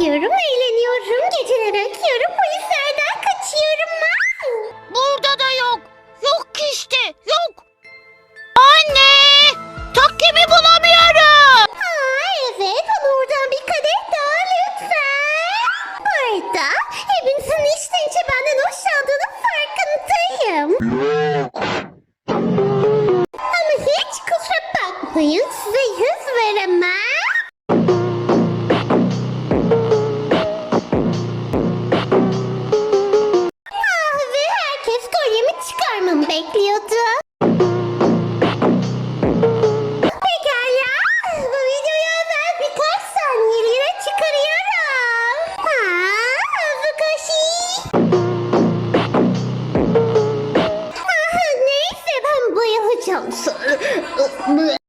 istiyorum, eğleniyorum, geceleri akıyorum, polislerden kaçıyorum. Burada da yok. Yok işte, yok. Anne! Takkemi bulamıyorum. Aa, evet, bana oradan bir kadeh daha lütfen. Arda, hepinizin içten içe benden hoşlandığının farkındayım. Ama hiç kusura bakmayın, I'm sorry.